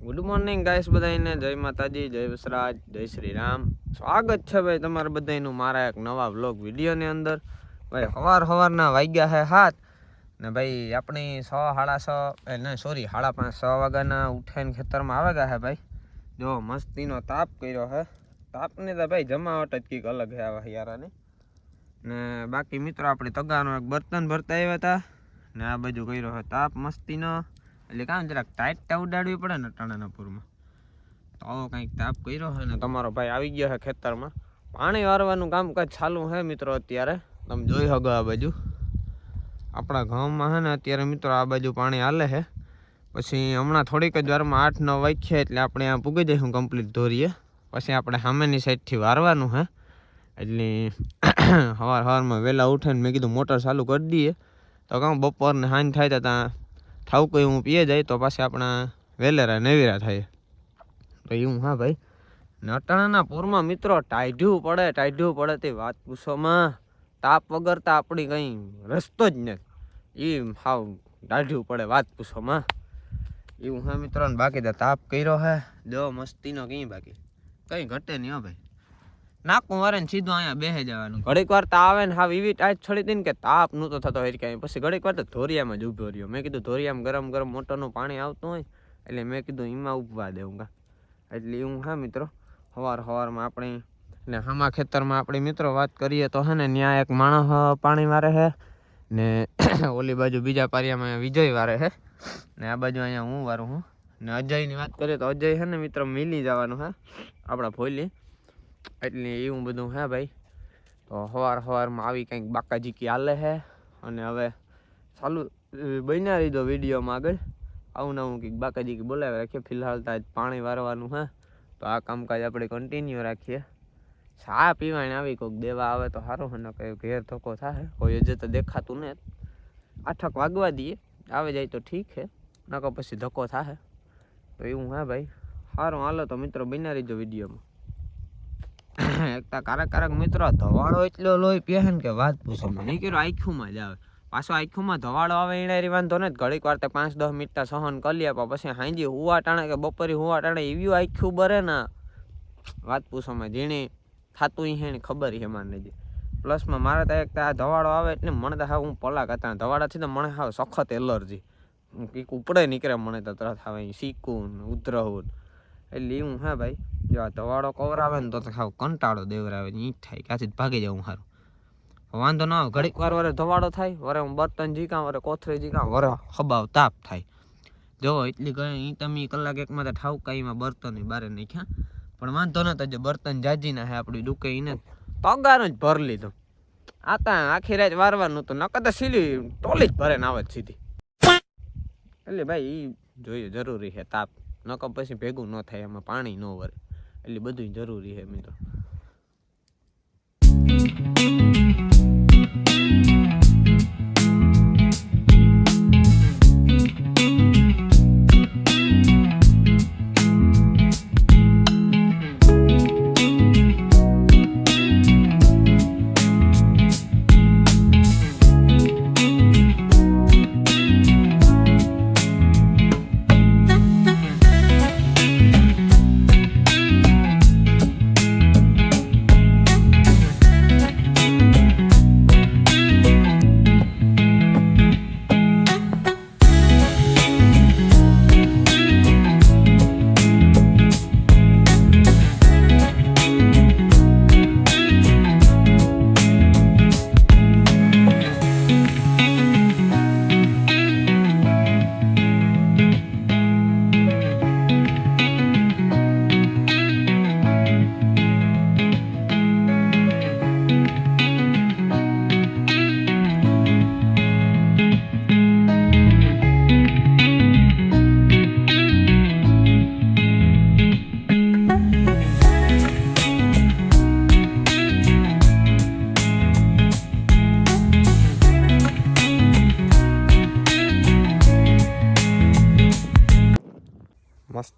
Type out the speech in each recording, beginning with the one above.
Good morning guys બધાને જય માતાજી, જય વસરાજ, જય શ્રી રામ સ્વાગત છે ભાઈ તમારા બધાનું મારા એક નવા વ્લોગ વિડીયોની અંદર. ભાઈ સવાર સવારના વાગ્યા છે હાથ. ને ભાઈ, આપણી છ સાડા છ નહીં સોરી સાડા પાંચ છ વાગ્યાના ઉઠાઈને ખેતરમાં આવે ગયા છે ભાઈ. જો, મસ્તીનો તાપ કર્યો છે તાપને તો ભાઈ જમાવટ જ કંઈક અલગ છે આવા હિયારાની. ને બાકી મિત્રો, આપણે તગાનો એક બર્તન ભરતા આવ્યા હતા. ને આ બાજુ કર્યો છે તાપ મસ્તીનો. એટલે કામ જરાક ટાઈટ ટા ઉડાડવી પડે ને ટાણાના તો આવો કંઈક તાપ કર્યો છે ને તમારો ભાઈ આવી ગયો છે ખેતરમાં. પાણી વારવાનું કામકાજ ચાલુ છે મિત્રો અત્યારે. તમે જોઈ શકો આ બાજુ. આપણા ગામમાં છે ને અત્યારે મિત્રો આ બાજુ પાણી હાલે છે. પછી હમણાં થોડીક જ વારમાં આઠ નવ વાગ્યા એટલે આપણે આ પૂગી જઈશું કમ્પ્લીટ ધોરીએ. પછી આપણે સામેની સાઈડથી વારવાનું છે. એટલે સવાર સવારમાં વહેલા ઉઠીને મેં કીધું મોટર ચાલુ કરી દઈએ. તો કહું બપોરને સાંજ થાય તો ત્યાં કોઈ હું પીએ જાય તો પાછી આપણા વેલેરા નેવેરા થાય. તો એવું હા ભાઈ. નટાણાના પૂરમાં મિત્રો ટાઢ્યું પડે ટાઢ્યું પડે તે વાત પૂછોમાં. તાપ વગર તો આપણી કંઈ રસ્તો જ નથી. એ હાવ ટાઢ્યું પડે વાત પૂછોમાં. એવું હા મિત્રો બાકી તો તાપ કર્યો હે. દો મસ્તીનો કંઈ બાકી? કંઈ ઘટે નહીં હો ભાઈ. નાકું વારે ને સીધું અહીંયા બેહે જવાનું. ઘડીક વાર તો આવે ને હાવ એવી ટાઈટ છડી હતી ને કે તાપ નહોતો થતો હોય ક્યાંય પછી ઘડીક વાર તો ધોરિયામાં જ ઊભો રહ્યો. મેં કીધું ધોરિયામાં ગરમ ગરમ મોટરનું પાણી આવતું હોય એટલે મેં કીધું એમાં ઉભવા દેવું કા. એટલે હું હા મિત્રો સવાર સવારમાં આપણે ને હામા ખેતરમાં આપણી મિત્રો વાત કરીએ તો હે ને ત્યાં એક માણસ પાણી વારે છે ને ઓલી બાજુ બીજા પારિયામાં વિજય વારે છે ને આ બાજુ અહીંયા હું વારું હું. ને અજયની વાત કરીએ તો અજય છે ને મિત્રો મિલી જવાનું હે, આપણા ફોલી એટલે એવું બધું હે ભાઈ. તો સવાર સવારમાં આવી કંઈક બાકાજીકી હાલે છે અને હવે ચાલુ બન્યા લીધો વિડીયોમાં આગળ. આવું નવું કંઈક બાકાજીકી બોલાવી રાખીએ. ફિલહાલ તો આજ પાણી વારવાનું હે. તો આ કામકાજ આપણે કન્ટિન્યુ રાખીએ. ચા પીવાને આવી કોઈક દેવા આવે તો સારું ને કઈ ઘેર ધક્કો થાય કોઈ હજે તો દેખાતું ને. આઠક વાગવા દઈએ. આવે જાય તો ઠીક છે નકર પછી ધક્કો થાય તો એવું હે ભાઈ. સારું હાલો તો મિત્રો, બન્યા રહીજો વિડીયોમાં. એક કારક કારક મિત્રો ધવાળો એટલો લોહી પીએ કે વાત પૂછો. મને કર્યો આખ્યુંમાં જ આવે. પાછો આખ્યુંમાં ધવાળો આવે એને વાંધો ને ઘડીક વાર પાંચ દસ મિનિટ સહન કરી લે, પણ પછી હાંજી હુવા ટાણે કે બપોરે હુવા ટાણે એવી આખ્યું બરે ને. વાત પૂછોમાં ઝીણી થાતું હે ને ખબર હે મારે જે પ્લસમાં મારે તો એક આ ધવાળો આવે એટલે મને તો હા પલાક હતા. ધવાડાથી તો મને હા સખત એલર્જી. કંઈક ઉપડે નીકળે મને તો તરત આવે ને ઉધરવું. એટલે એવું હે ભાઈ, જો આ ધવાડો કવર આવે ને તો ખાવ કંટાળો દેવરાવે ઈ થાય, ક્યાંથી ભાગી જાઉં સારું વાંધો ના આવે, ઘડીક વાર વરે ધવાડો થાય, વરે હું બર્તન જીકા વરે કોથળી જીકા વરે હબાવ તાપ થાય. જો એટલી ગઈ તમે કલાક એકમાં તો ઠાવકાઈમાં બર્તન બારે નાખ્યા. પણ વાંધો નતો જે બર્તન જાજી ના હે આપણી ડૂકે એને પગાર જ ભર લીધો. આ તા આખી રાત વારવાનું તો નકર તો સીલી ટોલી જ ભરે ને આવે સીધી. એટલે ભાઈ એ જોઈએ, જરૂરી છે તાપ. નકર પછી ભેગું ન થાય એમાં પાણી ન વરે એટલે બધું જરૂરી છે મિત્રો.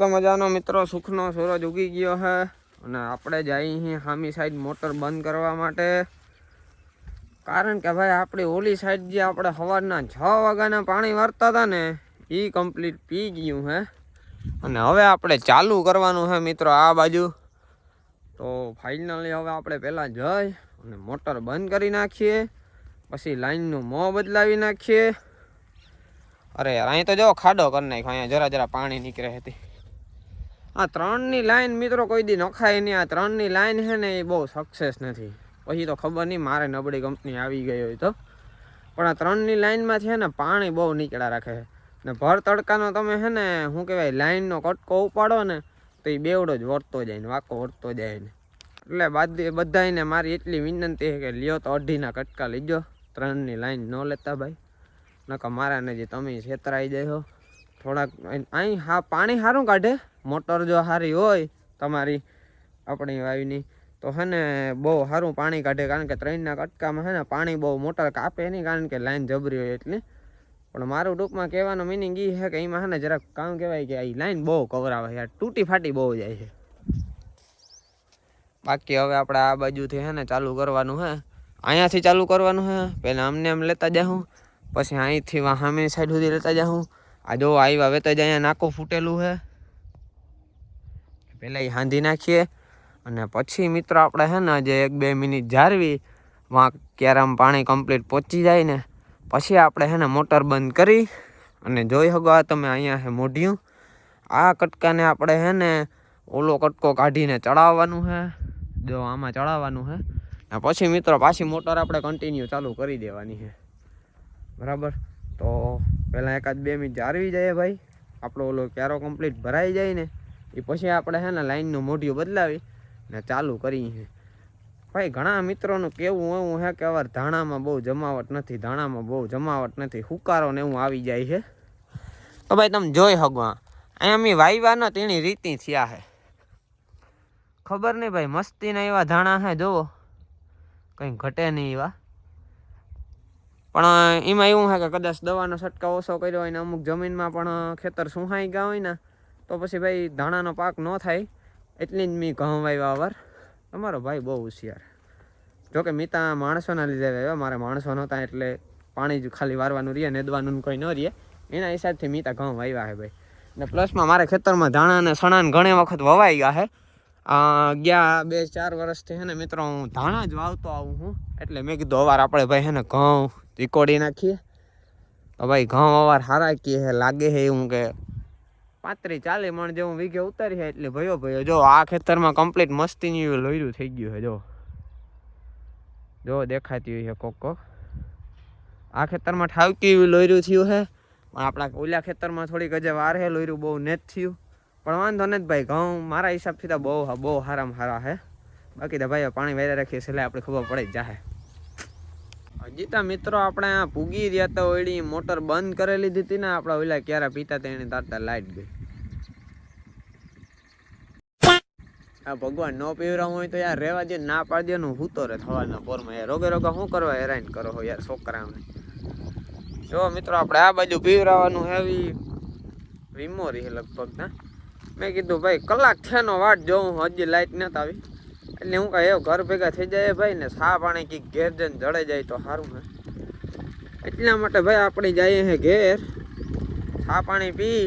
મસ્ત મજાનો મિત્રો, સુખનો સૂરજ ઉગી ગયો છે અને આપણે જઈએ છીએ સામી સાઈડ મોટર બંધ કરવા માટે. કારણ કે ભાઈ, આપણી ઓલી સાઈડ જે આપણે સવારના છ વાગ્યાના પાણી વારતા હતા ને એ કમ્પ્લીટ પી ગયું હે. અને હવે આપણે ચાલુ કરવાનું છે મિત્રો આ બાજુ. તો ફાઇનલી હવે આપણે પહેલાં જઈ અને મોટર બંધ કરી નાખીએ. પછી લાઈનનું મોં બદલાવી નાખીએ. અરે યાર અહીં તો જો ખાડો કરી નાખ્યો, અહીંયા જરા જરા પાણી નીકળે હતી. આ ત્રણની લાઈન મિત્રો કોઈ દી નખાય નહીં. આ ત્રણની લાઈન છે ને એ બહુ સક્સેસ નથી. પછી તો ખબર નહીં મારે નબળી કંપની આવી ગઈ હોય તો. પણ આ ત્રણની લાઈનમાં છે ને પાણી બહુ નીકળ્યા રાખે છે. ને ભર તડકાનો તમે છે ને શું કહેવાય, લાઈનનો કટકો ઉપાડો ને તો એ બેવડો જ વર્તો જાય ને, વાંકો વર્તો જાય ને. એટલે બાદ બધાને મારી એટલી વિનંતી છે કે લ્યો તો અઢીના કટકા લીજો. ત્રણની લાઈન ન લેતા ભાઈ. નકર મારાને જે તમે છેતરાઈ જાય થોડાક અહીં હા, પાણી સારું કાઢે. મોટર જો સારી હોય, તમારી આપણી વાયુની, તો હે ને બહુ સારું પાણી કાઢે. કારણ કે ત્રણના કટકામાં હે ને પાણી બહુ મોટર કાપે નહીં, કારણ કે લાઈન જબરી હોય એટલે. પણ મારું ટૂંકમાં કહેવાનો મિનિંગ એ છે કે એમાં હે ને જરાક કામ કહેવાય કે અહીં લાઈન બહુ કવરાવે યાર તૂટી ફાટી બહુ જાય છે. બાકી હવે આપણે આ બાજુથી હે ને ચાલુ કરવાનું હે. અહીંયાથી ચાલુ કરવાનું હે. પહેલાં અમને એમ લેતા જાઉં પછી અહીંથી વા સામેની સાઈડ સુધી લેતા જાઉં આ જો આવ્યા વેતા જ અહીંયા નાકો ફૂટેલું છે પહેલાં એ હાંધી નાખીએ અને પછી મિત્રો આપણે છે ને જે એક બે મિનિટ જાળવી વાંક ક્યારામ પાણી કમ્પ્લીટ પહોંચી જાય ને, પછી આપણે છે ને મોટર બંધ કરી અને જોઈ શકો આ તમે અહીંયા છે મોઢિયું. આ કટકાને આપણે છે ને ઓલો કટકો કાઢીને ચડાવવાનું છે જો આમાં ચડાવવાનું છે ને પછી મિત્રો પાછી મોટર આપણે કન્ટિન્યુ ચાલુ કરી દેવાની છે બરાબર? તો પહેલાં એકાદ બે મિનિટ જાળવી જાય ભાઈ. આપણો ઓલો ક્યારો કમ્પ્લીટ ભરાઈ જાય ને એ પછી આપણે છે ને લાઈનનું મોઢિયું બદલાવી ને ચાલુ કરીએ ભાઈ, ઘણા મિત્રોનું કેવું એવું હે કે અવાર ધાણામાં બહુ જમાવટ નથી, ધાણામાં બહુ જમાવટ નથી, હુકારો ને એવું આવી જાય છે તો ભાઈ, તમે જોઈ શકો અહીંયા અમે વાયવાના તેની રીતિ થયા છે ખબર નહીં ભાઈ, મસ્તીના એવા ધાણા છે જોવો કંઈ ઘટે નહીં એવા. પણ એમાં એવું છે કે કદાચ દવાનો છંટકાવ ઓછો કર્યો હોય ને અમુક જમીનમાં પણ ખેતર સુહાઈ ગયા હોય ને, તો પછી ભાઈ ધાણાનો પાક ન થાય. એટલી જ મેં ઘઉં વાવ્યા વાર તમારો ભાઈ બહુ હોશિયાર. જોકે મીતા માણસોના લીધે વાવ્યા મારે માણસો નહોતા એટલે પાણી જ ખાલી વારવાનું રહીએ નેદવાનું કોઈ ન રહીએ એના હિસાબથી મીતા ઘઉં વાવ્યા છે ભાઈ. ને પ્લસમાં મારે ખેતરમાં ધાણા અને સણા ને ઘણી વખત વવાઈ ગયા છે. ગયા બે ચાર વર્ષથી હે ને મિત્રો, હું ધાણા જ વાવતો આવું હું એટલે મેં કીધું અવાર આપણે ભાઈ હે ને ઘઉં તીકોડી નાખીએ. તો ભાઈ ઘઉં અવાર હારા કીએ છે લાગે છે એવું કે પાંત્રીસ ચાલીસ મણ જેવું વીઘે ઉતારી છે એટલે ભયો ભયો. જો આ ખેતરમાં કમ્પ્લીટ મસ્તીની લોયરું થઈ ગયું છે જો. જો દેખાતી હોય છે કોક કોક. આ ખેતરમાં ઠાવકી એવું લોયરું થયું છે પણ આપણા ઓલા ખેતરમાં થોડીક હજે વાર છે લોયરું બહુ નેત થયું. પણ વાંધો નથી ભાઈ, ઘઉં મારા હિસાબથી તો બહુ બહુ સારામાં સારા છે બાકી તો ભાઈ પાણી વેરા રાખીએ એટલે આપણે ખબર પડે જ જાહે. હજી તો મિત્રો, આપણે આ ભૂગી રહ્યા હતા ઓળી મોટર બંધ કરી લીધી હતી ને, આપણા ઓલા ક્યારે પીતા તેને તારતા લાઈટ ગઈ. આ ભગવાન નો પીવરાવું હોય તો યાર રેવા દે, ના પાડી દે હું તો રે થવાના પોરમાં. યાર રોગે રોગે શું કરવા હેરાન કરો હો યાર છોકરાઓને. જો મિત્રો, આપણે આ બાજુ પીવરાવાનું હેવી વિમોરી રહી લગભગ ના મેં કીધું, ભાઈ, કલાક થયાનો વાટ જોઉં, હજી લાઈટ નથી આવી. એટલે હું એવું ઘર ભેગા થઈ જાય ભાઈ ને સા પાણી કંઈક ઘેર જઈને જડે જાય તો સારું ને એટલા માટે ભાઈ આપણે જઈએ હે ઘેર, સા પાણી પી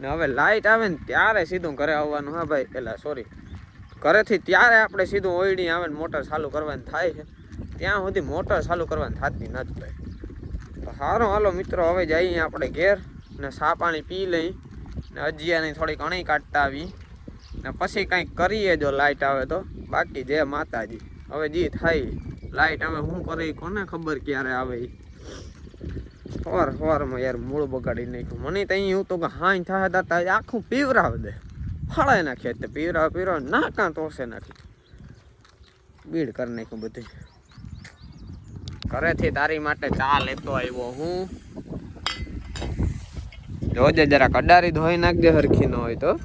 ને હવે લાઈટ આવે ને ત્યારે સીધું ઘરે આવવાનું હા ભાઈ. પેલા સોરી ઘરેથી ત્યારે આપણે સીધું ઓયડી આવે ને મોટર ચાલુ કરવાની થાય છે. ત્યાં સુધી મોટર ચાલુ કરવાની થતી નથી ભાઈ તો સારું હાલો મિત્રો, હવે જઈએ આપણે ઘેર ને સા પાણી પી લઈ ને અજિયાની થોડી ઘણી કાઢતા આવી ને પછી કંઈક કરીએ જો લાઇટ આવે તો. બાકી જે માતાજી. હવે જે થાય લાઈટ આવે શું કરે કોને ખબર ક્યારે આવે ઈ? સવાર સવારમાં યાર મૂળ બગાડી નાખ્યું. મને તો અહીં તો કે હાઈ થાય દાતા આખું પીવરાવ દે. ફળાઈ નાખે તે પીવરાવ પીવરાવ, ના કાં તોસે નાખી. બીડ કરી નાખ્યું બધું ઘરેથી તારી માટે ચા લેતો આવ્યો હું. જોજે જરા કડારી ધોઈ નાખજે હરખી ન હોય તો.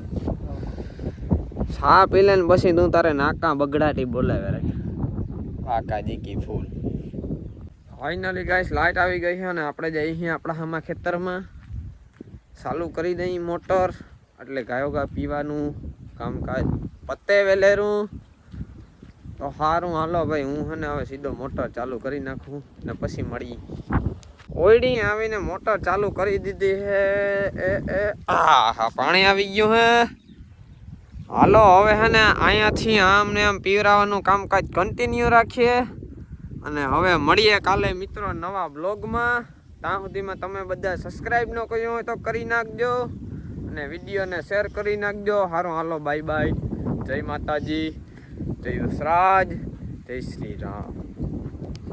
સા પી લે ને પછી તું તારે નાકા બગડાટી બોલાવે રે. કાકા જીકી ફૂલ. ફાઇનલી ગાઈસ લાઈટ આવી ગઈ છે અને આપણે જઈએ છીએ આપણા હામાં ખેતરમાં. ચાલુ કરી દઈ મોટર. એટલે ગાયો ગા પીવાનું કામકાજ. પતે વેલેરું. તો સારું હાલો ભાઈ હું હને હવે સીધો મોટર ચાલુ કરી નાખું ને પછી મળી ઓયડી આવીને મોટર ચાલુ કરી દીધી હે. એ એ આ પાણી આવી ગયું હે. હાલો, હવે હે ને અહીંયાથી આમ ને આમ પીવરાવાનું કામકાજ કન્ટિન્યુ રાખીએ. અને હવે મળીએ કાલે મિત્રો નવા બ્લોગમાં ત્યાં સુધીમાં તમે બધા સબસ્ક્રાઈબ ન કર્યું હોય તો કરી નાખજો. અને વિડીયોને શેર કરી નાખજો. હારો, હાલો બાય બાય જય માતાજી. જય વસરાજ. જય શ્રી રામ.